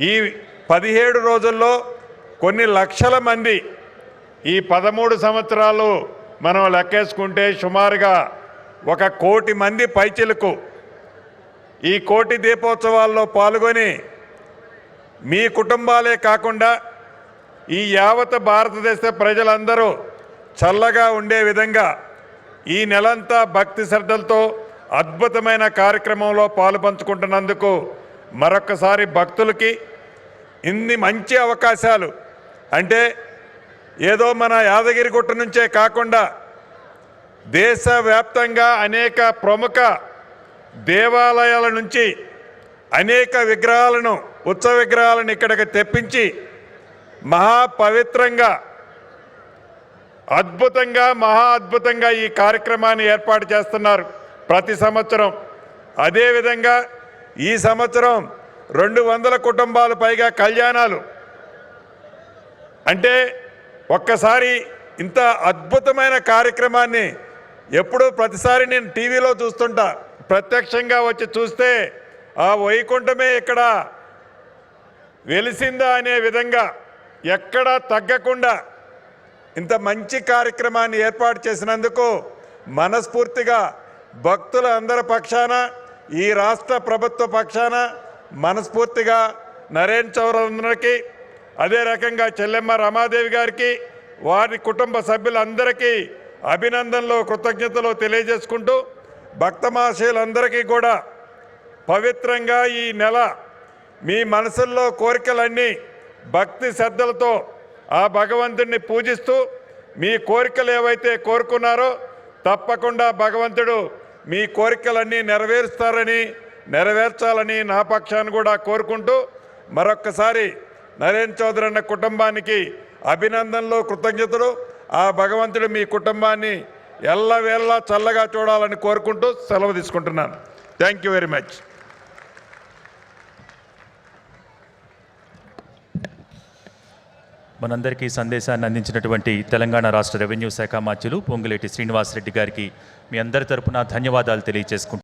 ఈ పదిహేడు రోజుల్లో కొన్ని లక్షల మంది ఈ పదమూడు సంవత్సరాలు మనం లెక్కేసుకుంటే సుమారుగా ఒక కోటి మంది పైచిలకు ఈ కోటి దీపోత్సవాల్లో పాల్గొని మీ కుటుంబాలే కాకుండా ఈ యావత్ భారతదేశ ప్రజలందరూ చల్లగా ఉండే విధంగా ఈ నెలంతా భక్తి శ్రద్ధలతో అద్భుతమైన కార్యక్రమంలో పాలు పంచుకుంటున్నందుకు మరొకసారి భక్తులకి ఇన్ని మంచి అవకాశాలు. అంటే ఏదో మన యాదగిరిగుట్ట నుంచే కాకుండా దేశవ్యాప్తంగా అనేక ప్రముఖ దేవాలయాల నుంచి అనేక విగ్రహాలను ఉత్సవ విగ్రహాలను ఇక్కడికి తెప్పించి మహాపవిత్రంగా అద్భుతంగా మహా అద్భుతంగా ఈ కార్యక్రమాన్ని ఏర్పాటు చేస్తున్నారు ప్రతి సంవత్సరం. అదేవిధంగా ఈ సంవత్సరం రెండు వందల కుటుంబాలు పైగా కళ్యాణాలు. అంటే ఒక్కసారి ఇంత అద్భుతమైన కార్యక్రమాన్ని ఎప్పుడూ ప్రతిసారి నేను టీవీలో చూస్తుంటా. ప్రత్యక్షంగా వచ్చి చూస్తే ఆ వైకుంఠమే ఇక్కడ వెలిసిందా అనే విధంగా ఎక్కడా తగ్గకుండా ఇంత మంచి కార్యక్రమాన్ని ఏర్పాటు చేసినందుకు మనస్ఫూర్తిగా భక్తుల అందరి పక్షాన ఈ రాష్ట్ర ప్రభుత్వ పక్షాన మనస్ఫూర్తిగా నరేన్ చౌరకి అదే రకంగా చెల్లెమ్మ రమాదేవి గారికి వారి కుటుంబ సభ్యులందరికీ అభినందనలు కృతజ్ఞతలు తెలియజేసుకుంటూ భక్తమాశయులందరికీ కూడా పవిత్రంగా ఈ నెల మీ మనసుల్లో కోరికలన్నీ భక్తి శ్రద్ధలతో ఆ భగవంతుడిని పూజిస్తూ మీ కోరికలు ఏవైతే కోరుకున్నారో తప్పకుండా భగవంతుడు మీ కోరికలన్నీ నెరవేరుస్తారని నెరవేర్చాలని నా పక్షాన్ని కూడా కోరుకుంటూ మరొక్కసారి నరేన్ చౌదరి అన్న కుటుంబానికి అభినందనలు కృతజ్ఞతలు. ఆ భగవంతుడు మీ కుటుంబాన్ని ఎల్లవేళలా చల్లగా చూడాలని కోరుకుంటూ సెలవు తీసుకుంటున్నాను. థ్యాంక్ యూ వెరీ మచ్ మనందరికీ సందేశాన్ని అందించినటువంటి తెలంగాణ రాష్ట్ర రెవెన్యూ శాఖ మాత్యులు పొంగులేటి శ్రీనివాసరెడ్డి గారికి మీ అందరి తరపున ధన్యవాదాలు తెలియజేసుకుంటున్నాను.